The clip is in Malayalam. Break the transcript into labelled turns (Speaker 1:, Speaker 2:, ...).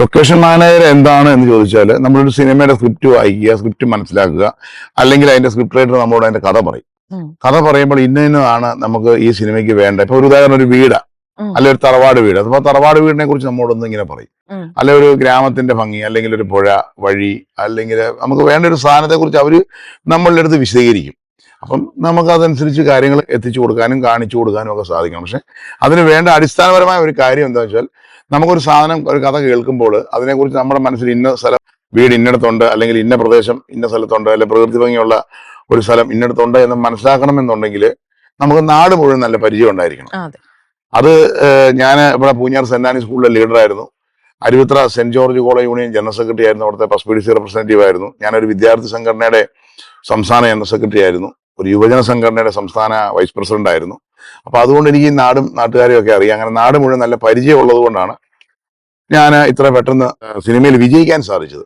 Speaker 1: ലൊക്കേഷൻ മാനേജർ എന്താണ് എന്ന് ചോദിച്ചാൽ നമ്മളൊരു സിനിമയുടെ സ്ക്രിപ്റ്റ് വായിക്കുക സ്ക്രിപ്റ്റ് മനസ്സിലാക്കുക അല്ലെങ്കിൽ അതിന്റെ സ്ക്രിപ്റ്റ് റൈറ്റർ നമ്മളോട് അതിന്റെ കഥ പറയും. കഥ പറയുമ്പോൾ ഇന്ന ഇന്നതാണ് നമുക്ക് ഈ സിനിമയ്ക്ക് വേണ്ട ഇപ്പൊ ഒരു ഉദാഹരണം ഒരു വീട്. അല്ലെ ഒരു തറവാട് വീട്. അഥവാ തറവാട് വീടിനെ കുറിച്ച് നമ്മളോടൊന്ന് ഇങ്ങനെ പറയും. അല്ലെ ഒരു ഗ്രാമത്തിന്റെ ഭംഗി അല്ലെങ്കിൽ ഒരു പുഴ വഴി അല്ലെങ്കിൽ നമുക്ക് വേണ്ട ഒരു സാധനത്തെ കുറിച്ച് അവർ നമ്മളുടെ അടുത്ത് വിശദീകരിക്കും. അപ്പം നമുക്ക് അതനുസരിച്ച് കാര്യങ്ങൾ എത്തിച്ചു കൊടുക്കാനും കാണിച്ചു കൊടുക്കാനും ഒക്കെ സാധിക്കണം. പക്ഷെ അതിന് വേണ്ട അടിസ്ഥാനപരമായ ഒരു കാര്യം എന്താ വെച്ചാൽ നമുക്കൊരു സാധനം ഒരു കഥ കേൾക്കുമ്പോൾ അതിനെക്കുറിച്ച് നമ്മുടെ മനസ്സിൽ ഇന്ന സ്ഥലം വീട് ഇന്നിടത്തുണ്ട് അല്ലെങ്കിൽ ഇന്ന പ്രദേശം ഇന്ന സ്ഥലത്തുണ്ട് അല്ലെങ്കിൽ പ്രകൃതി ഭംഗിയുള്ള ഒരു സ്ഥലം ഇന്നിടത്തുണ്ട് എന്ന് മനസ്സിലാക്കണമെന്നുണ്ടെങ്കിൽ നമുക്ക് നാട് മുഴുവൻ നല്ല പരിചയം ഉണ്ടായിരിക്കണം.
Speaker 2: അതെ.
Speaker 1: ഞാൻ ഇവിടെ പൂഞ്ഞാർ സെന്റ് ആനി സ്കൂളിലെ ലീഡറായിരുന്നു. Aruvithura saint George college union general secretary ആയിരുന്നു അവിടുത്തെ പസ് പി ഡി സി റെപ്രസെന്റേറ്റീവ് ആയിരുന്നു. ഞാനൊരു വിദ്യാർത്ഥി സംഘടനയുടെ സംസ്ഥാന ജനറൽ സെക്രട്ടറി ആയിരുന്നു. ഒരു യുവജന സംഘടനയുടെ സംസ്ഥാന വൈസ് പ്രസിഡന്റ് ആയിരുന്നു. അപ്പൊ അതുകൊണ്ട് എനിക്ക് ഈ നാടും നാട്ടുകാരെയും ഒക്കെ അറിയാം. അങ്ങനെ നാട് മുഴുവൻ നല്ല പരിചയം ഉള്ളത് കൊണ്ടാണ് ഞാൻ ഇത്ര പെട്ടെന്ന് സിനിമയിൽ വിജയിക്കാൻ സാധിച്ചത്.